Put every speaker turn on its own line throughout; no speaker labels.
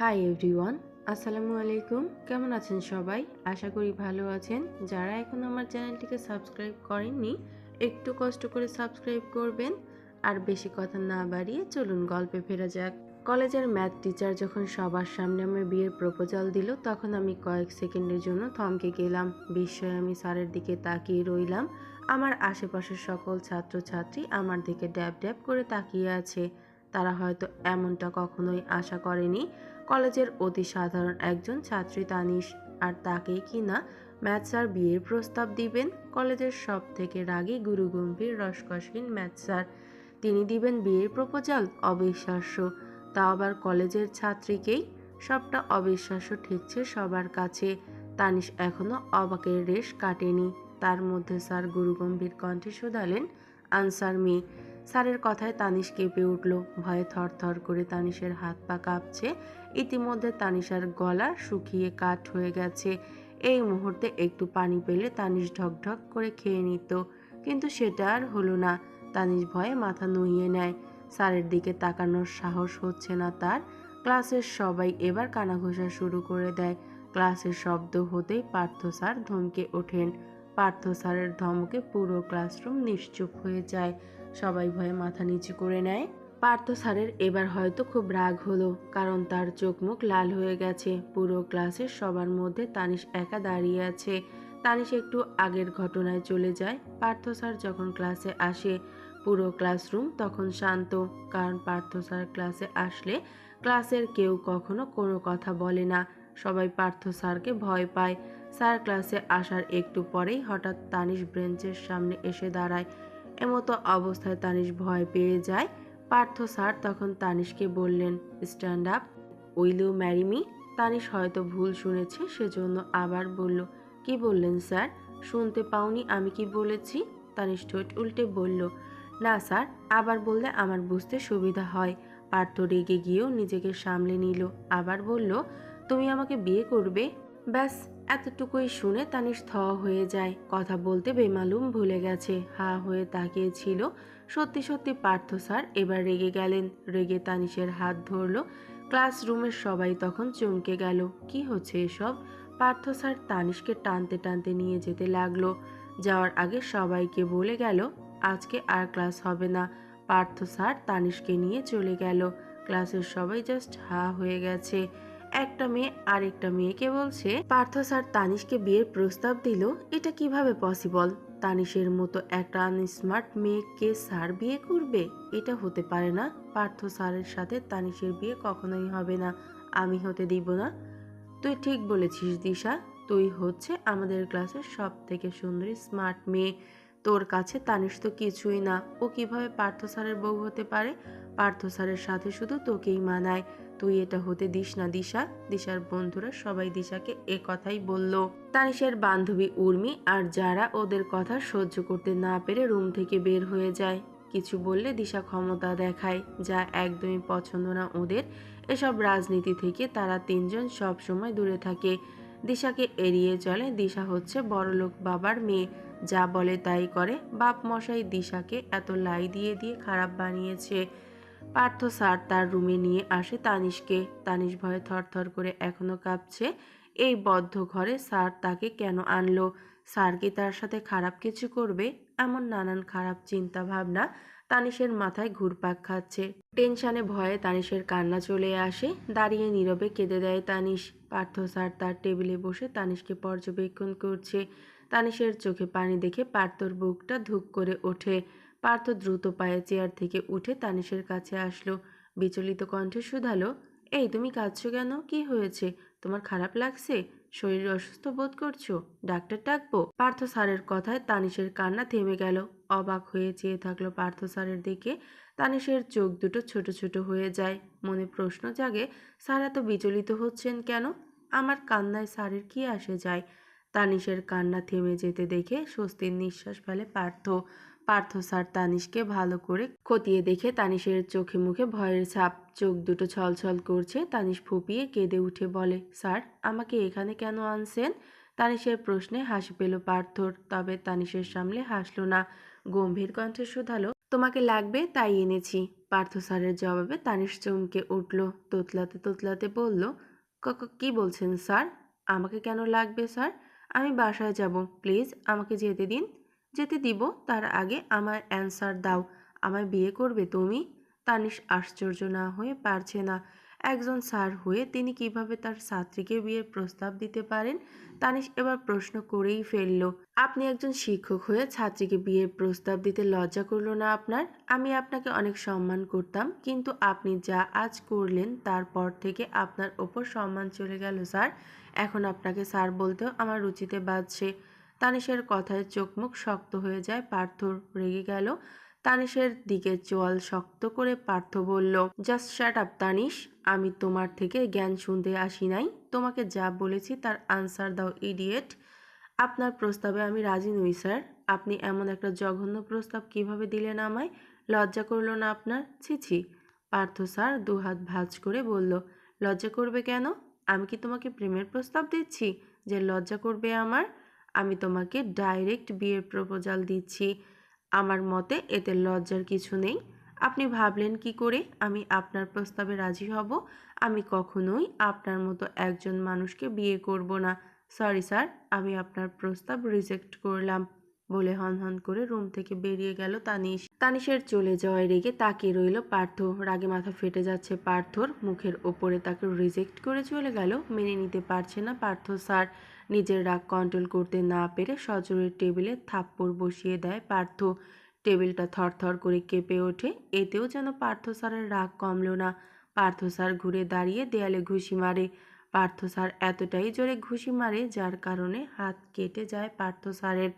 Hi everyone আসসালামু আলাইকুম কেমন আছেন সবাই? আশা করি ভালো আছেন। যারা এখন আমার চ্যানেলটিকে সাবস্ক্রাইব করেননি, একটু কষ্ট করে সাবস্ক্রাইব করবেন। আর বেশি কথা না বাড়িয়ে চলুন গল্পে ফেরা যাক। কলেজের ম্যাথ টিচার যখন সবার সামনে আমার বিয়ের প্রপোজাল দিল, তখন আমি কয়েক সেকেন্ডের জন্য থমকে গেলাম। বিস্ময়ে আমি স্যারের দিকে তাকিয়ে রইলাম। আমার আশেপাশের সকল ছাত্রছাত্রী আমার দিকে ড্যাব ড্যাব করে তাকিয়ে আছে। তারা হয়তো এমনটা কখনোই আশা করেনি। কলেজের অতি সাধারণ একজন ছাত্রী তানিশ, আর তাকেই কি না ম্যাথ স্যার বিয়ের প্রস্তাব দিবেন? কলেজের সব থেকে রাগী গুরু গম্ভীর রসকসহীন ম্যাথ স্যার। তিনি দিবেন বিয়ের প্রপোজাল? অবিশ্বাস্য। তা আবার কলেজের ছাত্রীকেই? সবটা অবিশ্বাস্য ঠেকছে সবার কাছে। তানিশ এখনও অবাকের রেশ কাটেনি। তার মধ্যে স্যার গুরুগম্ভীর কণ্ঠে শোধালেন, আনসার মি স্যারের কথায় তানিশ কেঁপে উঠল। ভয়ে থরথর করে তানিশের হাত পা কাঁপছে। ইতিমধ্যে তানিশার গলা শুকিয়ে কাঠ হয়ে গেছে। এই মুহূর্তে একটু পানি পেলে তানিশ ঢকঢক করে খেয়ে নিত। কিন্তু সেটা আর হলো না। তানিশ ভয়ে মাথা নুইয়ে নেয়। স্যারের দিকে তাকানোর সাহস হচ্ছে না তার। ক্লাসের সবাই এবার কানাঘোষা শুরু করে দেয়। ক্লাসের শব্দ হতেই পার্থ স্যার ধমকে ওঠেন। পার্থ স্যারের ধমকে পুরো ক্লাসরুম নিশ্চুপ হয়ে যায়। সবাই ভয়ে মাথা নিচু করে নেয়। পার্থ স্যারের এবার হয়তো খুব রাগ হলো, কারণ তার চোখ মুখ লাল হয়ে গেছে। পুরো ক্লাসের সবার মধ্যে তানিশ একা দাঁড়িয়ে আছে। তানিশ একটু আগের ঘটনায় চলে যায়। পার্থ স্যার যখন ক্লাসে আসে, পুরো ক্লাসরুম তখন শান্ত, কারণ পার্থ স্যার ক্লাসে আসলে ক্লাসের কেউ কখনো কোনো কথা বলে না। সবাই পার্থ স্যারকে ভয় পায়। স্যার ক্লাসে আসার একটু পরেই হঠাৎ তানিশ ব্রেঞ্চের সামনে এসে দাঁড়ায়। এমতো অবস্থায় তানিশ ভয় পেয়ে যায়। পার্থ স্যার তখন তানিশকে বললেন stand up will you marry me Tanish হয়তো ভুল শুনেছে, সেজন্য আবার বলল, কি বললেন স্যার? শুনতে পাওনি আমি কি বলেছি? তানিশ ঠোঁট উল্টে বলল, না স্যার, আবার বললে আমার বুঝতে সুবিধা হয়। পার্থ রেগে গিয়েও নিজেকে সামলে নিল, আবার বলল, তুমি আমাকে বিয়ে করবে? ব্যাস, এতটুকুই শুনে তানিশ থ হয়ে যায়। কথা বলতে বেমালুম ভুলে গেছে। হা হয়ে তাকিয়েছিল। সত্যি সত্যি পার্থ স্যার এবার রেগে গেলেন। রেগে তানিশের হাত ধরলো। ক্লাসরুমের সবাই তখন চমকে গেল। কি হচ্ছে এসব? পার্থ স্যার তানিশকে টানতে টানতে নিয়ে যেতে লাগল। যাওয়ার আগে সবাইকে বলে গেল, আজকে আর ক্লাস হবে না। পার্থ স্যার তানিশকে নিয়ে চলে গেল। ক্লাসের সবাই জাস্ট হা হয়ে গেছে। একটা মেয়ে আরেকটা মেয়েকে বলছে, পার্থ স্যার তানিশকে বিয়ের প্রস্তাব দিল, এটা কীভাবে পসিবল তানিশের মতো একটা আনস্মার্ট মেয়েকে স্যার বিয়ে করবে? এটা হতে পারে না। পার্থ স্যারের সাথে তানিশের বিয়ে কখনোই হবে না। আমি হতে দিব না। তুই ঠিক বলেছিস, দিশা। তুই হচ্ছে আমাদের ক্লাসের সব থেকে সুন্দরী স্মার্ট মেয়ে। তোর কাছে তানিশ তো কিছুই না। ও কীভাবে পার্থ স্যারের বউ হতে পারে? পার্থ স্যারের সাথে শুধু তোকেই মানায়। তুই এটা হতে দিস না, দিশা। দিশার বন্ধুরা সবাই দিশাকে এ কথাই বলল। তানিশের বান্ধবী উর্মি আর যারা ওদের কথা সহ্য করতে না পেরে রুম থেকে বের হয়ে যায়। কিছু বললে দিশা ক্ষমতা দেখায়, যা একদমই পছন্দ না ওদের। এসব রাজনীতি থেকে তারা তিনজন সব সময় দূরে থাকে। দিশাকে এড়িয়ে চলে দিশা হচ্ছে বড়লোক বাবার মেয়ে। যা বলে তাই করে। বাপ মশাই দিশাকে এত লাই দিয়ে দিয়ে খারাপ বানিয়েছে। পার্থ স্যার তার রুমে নিয়ে আসে তানিশকে। তানিশ ভয়ে থরথর করে এখনও কাঁপছে। এই বদ্ধ ঘরে স্যার তাকে কেন আনলো? স্যার কি তার সাথে খারাপ কিছু করবে? এমন নানান খারাপ চিন্তা ভাবনা তানিশের মাথায় ঘুরপাক খাচ্ছে। টেনশনে ভয়ে তানিশের কান্না চলে আসে। দাঁড়িয়ে নীরবে কেঁদে দেয় তানিশ। পার্থ স্যার তার টেবিলে বসে তানিশকে পর্যবেক্ষণ করছে। তানিশের চোখে পানি দেখে পার্থর বুকটা ধুক করে ওঠে। পার্থ দ্রুত পায়ে চেয়ার থেকে উঠে তানিশের কাছে আসলো। বিচলিত কণ্ঠে শুধালো, এই, তুমি কাঁদছো কেন? কি হয়েছে? তোমার খারাপ লাগছে? শরীর অসুস্থ বোধ করছ? ডাক্তার ডাকবো? পার্থ স্যারের কথায় তানিশের কান্না থেমে গেল। অবাক হয়ে চেয়ে থাকল পার্থ স্যারের দিকে। তানিশের চোখ দুটো ছোট ছোট হয়ে যায়। মনে প্রশ্ন জাগে, স্যার, এত বিচলিত হচ্ছেন কেন? আমার কান্নায় স্যারের কি আসে যায়? তানিশের কান্না থেমে যেতে দেখে স্বস্তির নিঃশ্বাস ফেলে পার্থ। পার্থ স্যার তানিশকে ভালো করে খতিয়ে দেখে তানিশের চোখে মুখে ভয়ের ছাপ, চোখ দুটো ছলছল করছে। তানিশ ফুপিয়ে কেঁদে উঠে বলে, স্যার, আমাকে এখানে কেন আনছেন? তানিশের প্রশ্নে হাসি পেল পার্থর, তবে তানিশের সামনে হাসলো না। গম্ভীর কণ্ঠে শুধালো, তোমাকে লাগবে, তাই এনেছি। পার্থ স্যারের জবাবে তানিশ চমকে উঠল, তোতলাতে তোতলাতে বলল, "ক- বলছেন স্যার? আমাকে কেন লাগবে, স্যার? আমি বাসায় যাব, প্লিজ, আমাকে যেতে দিন। যেতে দিব, তার আগে আমার অ্যান্সার দাও। আমায় বিয়ে করবে তুমি? তানিশ আশ্চর্য না হয়ে পারছে না। একজন স্যার হয়ে তিনি কীভাবে তার ছাত্রীকে বিয়ের প্রস্তাব দিতে পারেন? তানিশ এবার প্রশ্ন করেই ফেলল, আপনি একজন শিক্ষক হয়ে ছাত্রীকে বিয়ের প্রস্তাব দিতে লজ্জা করল না আপনার? আমি আপনাকে অনেক সম্মান করতাম, কিন্তু আপনি যা আজ করলেন তারপর থেকে আপনার ওপর সম্মান চলে গেল, স্যার। এখন আপনাকে স্যার বলতেও আমার রুচিতে বাজছে তানিশের কথায় চোখ মুখ শক্ত হয়ে যায় পার্থর। রেগে গেল। তানিশের দিকে চোয়াল শক্ত করে পার্থ বলল জাস্ট শ্যাট আপ তানিশ। আমি তোমার থেকে জ্ঞান শুনতে আসি নাই। তোমাকে যা বলেছি তার আনসার দাও ইডিয়েট আপনার প্রস্তাবে আমি রাজি নই স্যার আপনি এমন একটা জঘন্য প্রস্তাব কীভাবে দিলেন আমায়? লজ্জা করল না আপনার? ছি ছি। পার্থ স্যার দুহাত ভাঁজ করে বলল, লজ্জা করবে কেন? আমি কি তোমাকে প্রেমের প্রস্তাব দিচ্ছি যে লজ্জা করবে আমার? আমি তোমাকে ডাইরেক্ট বিয়ের প্রপোজাল দিচ্ছি। আমার মতে এতে লজ্জার কিছু নেই। আপনি ভাবলেন কি করে? আমি আপনার প্রস্তাবে রাজি হব। আমি কখনোই আপনার মতো একজন মানুষকে বিয়ে করব না। সরি স্যার আমি আপনার প্রস্তাব রিজেক্ট করলাম। বলে হন হন করে রুম থেকে বেরিয়ে গেল তানিশ। তানিশের চলে যাওয়ায় রেগে তাকিয়ে রইল পার্থ। রাগে মাথা ফেটে যাচ্ছে পার্থর। মুখের ওপরে তাকে রিজেক্ট করে চলে গেল। মেনে নিতে পারছে না পার্থ স্যার। নিজের রাগ কন্ট্রোল করতে না পেরে সজোরের টেবিলে থাপ্পড় বসিয়ে দেয় পার্থ। টেবিলটা থরথর করে কেঁপে ওঠে। এতেও যেন পার্থ স্যারের রাগ কমল না। পার্থ স্যার ঘুরে দাঁড়িয়ে দেয়ালে ঘুষি মারে। পার্থ স্যার এতটাই জোরে ঘুষি মারে, যার কারণে হাত কেটে যায় পার্থ স্যারের।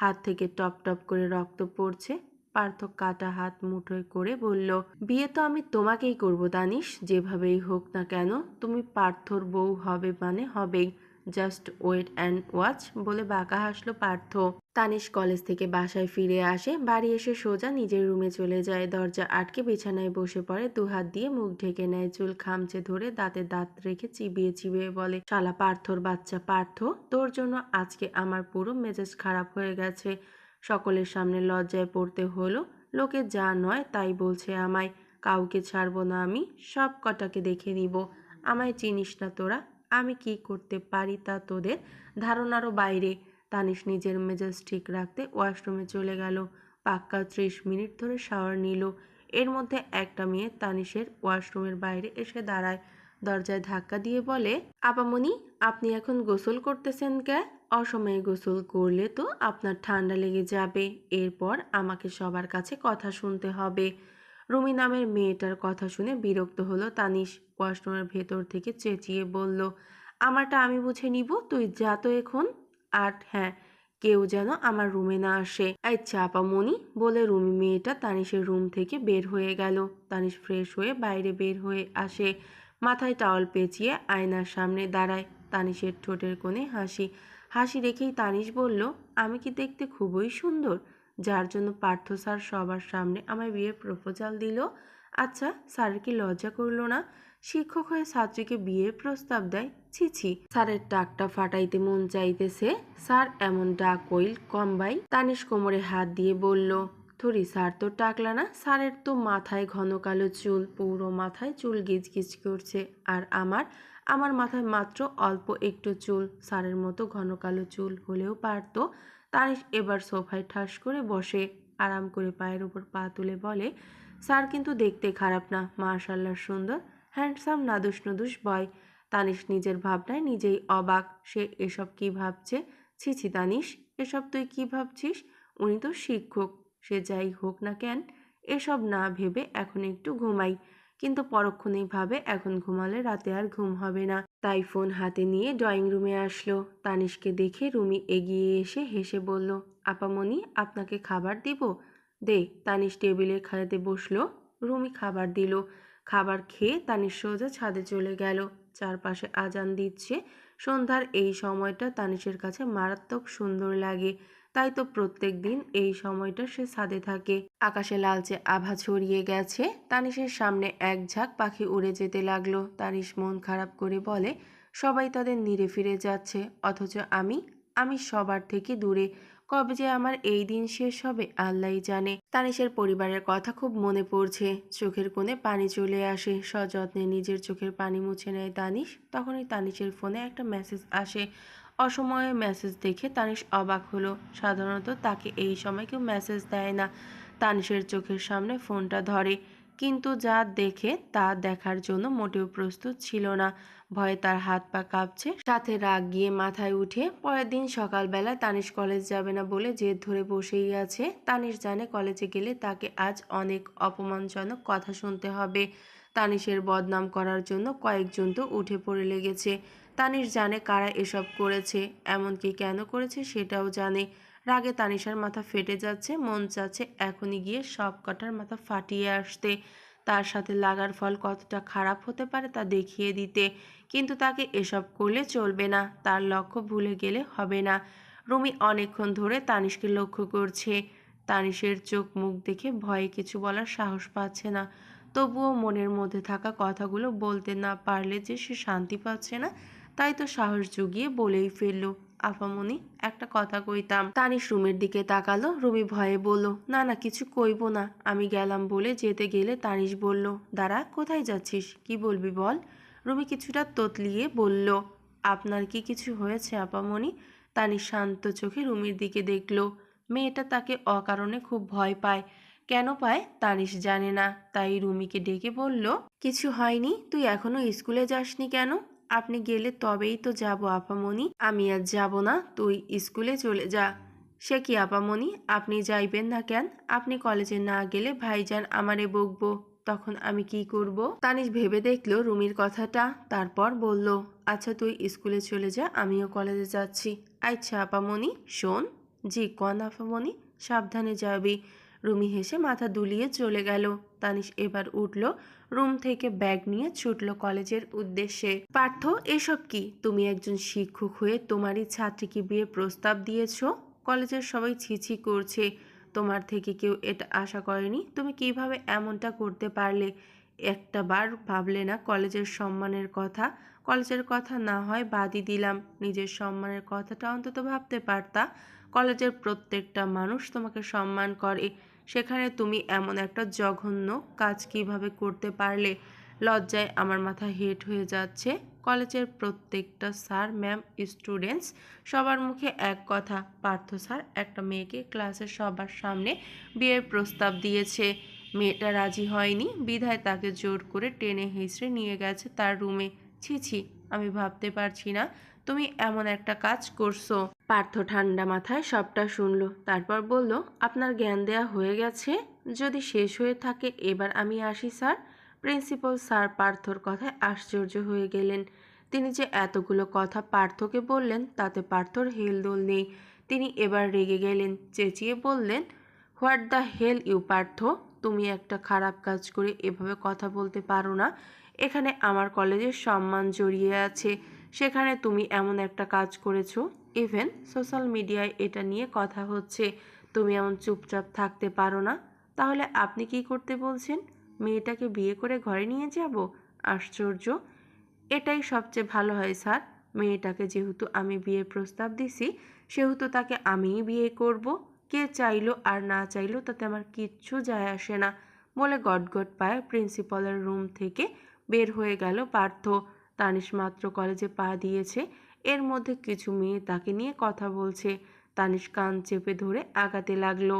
হাত থেকে টপ টপ করে রক্ত পড়ছে। পার্থ কাটা হাত মুঠোয় করে বলল, বিয়ে তো আমি তোমাকেই করব, দানিশ। যেভাবেই হোক না কেন, তুমি পার্থর বউ হবে মানে হবেই। জাস্ট ওয়েট অ্যান্ড ওয়াচ বলে বাঁকা হাসলো পার্থ। তানিশ কলেজ থেকে বাসায় ফিরে আসে। বাড়ি এসে সোজা নিজের রুমে চলে যায়। দরজা আটকে বিছানায় বসে পড়ে। দুহাত দিয়ে মুখ ঢেকে নেয়। চুল খামচে ধরে দাঁতে দাঁত রেখে চিবিয়ে চিবিয়ে বলে, শালা পার্থর বাচ্চা পার্থ তোর জন্য আজকে আমার পুরো মেজাজ খারাপ হয়ে গেছে। সকলের সামনে লজ্জায় পড়তে হলো। লোকে যা নয় তাই বলছে আমায়, কাউকে ছাড়বো না আমি, সব কটাকে দেখে নিব। আমায় চিনিস না তোরা, আমি কি করতে পারি তা তোদের ধারণারও বাইরে। তানিশ নিজের মেজাজ ঠিক রাখতে ওয়াশরুমে চলে গেল। পাক্কা ত্রিশ মিনিট ধরে শাওয়ার নিল। এর মধ্যে একটা মেয়ে তানিশের ওয়াশরুমের বাইরে এসে দাঁড়ায়। দরজায় ধাক্কা দিয়ে বলে, আপামনি, আপনি এখন গোসল করতেছেন কে অসময়ে গোসল করলে তো আপনার ঠান্ডা লেগে যাবে। এরপর আমাকে সবার কাছে কথা শুনতে হবে। রুমি নামের মেয়েটার কথা শুনে বিরক্ত হলো তানিশ। ওয়াশরুমের ভেতর থেকে চেঁচিয়ে বলল, আমারটা আমি বুঝে নিব। তুই যা তো এখন। আর হ্যাঁ কেউ যেন আমার রুমে না আসে। এই চাপা মনি বলে রুমি মেয়েটা তানিশের রুম থেকে বের হয়ে গেল। তানিশ ফ্রেশ হয়ে বাইরে বের হয়ে আসে। মাথায় টাওয়াল পেঁচিয়ে আয়নার সামনে দাঁড়ায়। তানিশের ঠোঁটের কোণে হাসি। হাসি রেখেই তানিশ বলল, আমি কি দেখতে খুবই সুন্দর? যার জন্য পার্থ স্যার সবার সামনে আমায় বিয়ের প্রপোজাল দিল। আচ্ছা স্যারের কি লজ্জা করল না? শিক্ষক হয়ে ছাত্রীকে বিয়ের প্রস্তাব দেয়। ছি ছি স্যারের ডাকটা ফাটাইতে মন চাইতেছে। স্যার এমন ডাক ওইল কমবাই তানিশ কোমরে হাত দিয়ে বলল, থরি, স্যার তো টাকলা না। স্যারের তো মাথায় ঘন কালো চুল, পুরো মাথায় চুল গিজগিজ করছে। আর আমার আমার মাথায় মাত্র অল্প একটু চুল। স্যারের মতো ঘন কালো চুল হলেও পারতো। তানিশ এবার সোফায় ঠাস করে বসে, আরাম করে পায়ের উপর পা তুলে বলে, স্যার কিন্তু দেখতে খারাপ না মার্শাল্লাহ সুন্দর। হ্যান্ডসাম নাদুস নুদুস বয়। তানিশ নিজের ভাবনায় নিজেই অবাক। সে এসব কি ভাবছে? ছি ছি, তানিশ, এসব তুই কি ভাবছিস? উনি তো শিক্ষক। সে যাই হোক না কেন, এসব না ভেবে এখন একটু ঘুমাই। কিন্তু পরক্ষণেই ভাবে এখন ঘুমালে রাতে আর ঘুম হবে না। তাই ফোন হাতে নিয়ে ড্রয়িং রুমে আসলো। তানিশকে দেখে রুমি এগিয়ে এসে হেসে বলল, আপামনি আপনাকে খাবার দিব? দে। তানিশ টেবিলে খাইতে বসল। রুমি খাবার দিল। খাবার খেয়ে তানিশ সোজা ছাদে চলে গেল। চারপাশে আজান দিচ্ছে। সন্ধ্যার এই সময়টা তানিশের কাছে মারাত্মক সুন্দর লাগে। তাই তো প্রত্যেক দিন এই সময়টা সে ছাদে থাকে। আকাশে লালচে আভা ছড়িয়ে গেছে। তানিশের সামনে এক ঝাঁক পাখি উড়ে যেতে লাগল। তানিশ মন খারাপ করে বলে, সবাই তাদের নিরে ফিরে যাচ্ছে। অথচ আমি আমি সবার থেকে দূরে। কবে যে আমার এই দিন শেষ হবে, আল্লাহই জানে। তানিশের পরিবারের কথা খুব মনে পড়ছে। চোখের কোণে পানি চলে আসে। সযত্নে নিজের চোখের পানি মুছে নেয় তানিশ। তখনই তানিশের ফোনে একটা মেসেজ আসে। অসময়ে মেসেজ দেখে তানিশ অবাক হলো। সাধারণত তাকে এই সময় কেউ মেসেজ দেয় না। তানিশের চোখের সামনে ফোনটা ধরে। কিন্তু যা দেখে তা দেখার জন্য মোটেও প্রস্তুত ছিল না। ভয়ে তার হাত পা কাঁপছে। সাথে রাগ গিয়ে মাথায় উঠে পরের দিন সকালবেলা তানিশ কলেজ যাবে না বলে জেদ ধরে বসেই আছে। তানিশ জানে কলেজে গেলে তাকে আজ অনেক অপমানজনক কথা শুনতে হবে। তানিশের বদনাম করার জন্য কয়েকজন তো উঠে পড়ে লেগেছে। তানিশ জানে কারা এসব করেছে, এমনকি কেন করেছে সেটাও জানে। রাগে তানিশার মাথা ফেটে যাচ্ছে, মন চাচ্ছে এখনই গিয়ে সব কটার মাথা ফাটিয়ে আসতে। তার সাথে লাগার ফল কতটা খারাপ হতে পারে তা দেখিয়ে দিতে। কিন্তু তাকে এসব করলে চলবে না, তার লক্ষ্য ভুলে গেলে হবে না। রুমি অনেকক্ষণ ধরে তানিশকে লক্ষ্য করছে। তানিশের চোখ মুখ দেখে ভয়ে কিছু বলার সাহস পাচ্ছে না। তবুও মনের মধ্যে থাকা কথাগুলো বলতে না পারলে যে সে শান্তি পাচ্ছে না, তাই তো সাহস জুগিয়ে বলেই ফেলল। আফামনি একটা কথা কইতাম। তানিশ রুমের দিকে তাকালো, রুমি ভয়ে বলল, না না, কিছু কইব না। আমি গেলাম বলে যেতে গেলে তানিশ বলল, দাঁড়া, কোথায় যাচ্ছিস? কি বলবি বল? রুমি কিছুটা তোতলিয়ে বলল, আপনার কি কিছু হয়েছে আপামনি? তানিশ শান্ত চোখে রুমির দিকে দেখল, মেয়েটা তাকে অকারণে খুব ভয় পায়। কেন পায়? তানিশ জানে না। তাই রুমিকে ডেকে বলল, কিছু হয়নি? তুই এখনও স্কুলে যাসনি কেন? আপনি গেলে তবেই তো যাব, আপামনি। আমি আর যাব না, তুই স্কুলে চলে যা। সে কি আপামনি? আপনি যাইবেন না কেন? আপনি কলেজে না গেলে ভাইজান আমারে বকবো, তখন আমি কি করব? তানিশ ভেবে দেখল রুমির কথাটা, তারপর বলল আচ্ছা তুই স্কুলে চলে যা, আমিও কলেজে যাচ্ছি। আচ্ছা আপামনি, শোন, জি, কন আপামনি, সাবধানে যাবি। রুমি হেসে মাথা দুলিয়ে চলে গেল। তানিশ এবার উঠল রুম থেকে ব্যাগ নিয়ে ছুটল কলেজের উদ্দেশ্যে। পার্থ, এসব কি? তুমি একজন শিক্ষক হয়ে তোমারই ছাত্রীকে বিয়ে প্রস্তাব দিয়েছ? কলেজের সবাই ছিছি করছে। তোমার থেকে কেউ এটা আশা করেনি? তুমি কীভাবে এমনটা করতে পারলে? একটা বার ভাবলে না কলেজের সম্মানের কথা? কলেজের কথা না হয় বাদই দিলাম। নিজের সম্মানের কথাটা অন্তত ভাবতে পারতা? কলেজের প্রত্যেকটা মানুষ তোমাকে সম্মান করে। সেখানে তুমি এমন একটা জঘন্য কাজ কীভাবে করতে পারলে? লজ্জায় আমার মাথা হেট হয়ে যাচ্ছে। কলেজের প্রত্যেকটা স্যার, ম্যাম, স্টুডেন্টস সবার মুখে এক কথা। পার্থ স্যার, একটা মেয়েকে ক্লাসের সবার সামনে বিয়ের প্রস্তাব দিয়েছে। মেয়েটা রাজি হয়নি। বিধায় তাকে জোর করে টেনে হেঁচড়ে নিয়ে গেছে তার রুমে। ছি ছি, আমি ভাবতে পারছি না। তুমি এমন একটা কাজ করছ। পার্থ ঠান্ডা মাথায় সবটা শুনলো, তারপর বলল, আপনার জ্ঞান দেয়া হয়ে গেছে। যদি শেষ হয়ে থাকে, এবার আমি আসি, স্যার। প্রিন্সিপাল স্যার পার্থর কথায় আশ্চর্য হয়ে গেলেন। তিনি যে এতগুলো কথা পার্থকে বললেন, তাতে পার্থর হেলদোল নেই। তিনি এবার রেগে গেলেন, চেঁচিয়ে বললেন, what the hell you Partha? তুমি একটা খারাপ কাজ করে এভাবে কথা বলতে পারো না। এখানে আমার কলেজের সম্মান জড়িয়ে আছে। সেখানে তুমি এমন একটা কাজ করেছ। ইভেন সোশ্যাল মিডিয়ায় এটা নিয়ে কথা হচ্ছে। তুমি এমন চুপচাপ থাকতে পারো না। তাহলে আপনি কি করতে বলছেন? মেয়েটাকে বিয়ে করে ঘরে নিয়ে যাব? আশ্চর্য। এটাই সবচেয়ে ভালো হয়, স্যার। মেয়েটাকে যেহেতু আমি বিয়ের প্রস্তাব দিছি, সেহেতু তাকে আমিই বিয়ে করব। কে চাইলো আর না চাইলো তাতে আমার কিচ্ছু যায় আসে না। বলে গটগট পায়ে প্রিন্সিপালের রুম থেকে বের হয়ে গেল পার্থ। তানিশ মাত্র কলেজে পা দিয়েছে। এর মধ্যে কিছু মেয়ে তাকে নিয়ে কথা বলছে। তানিশ কান চেপে ধরে আগাতে লাগল।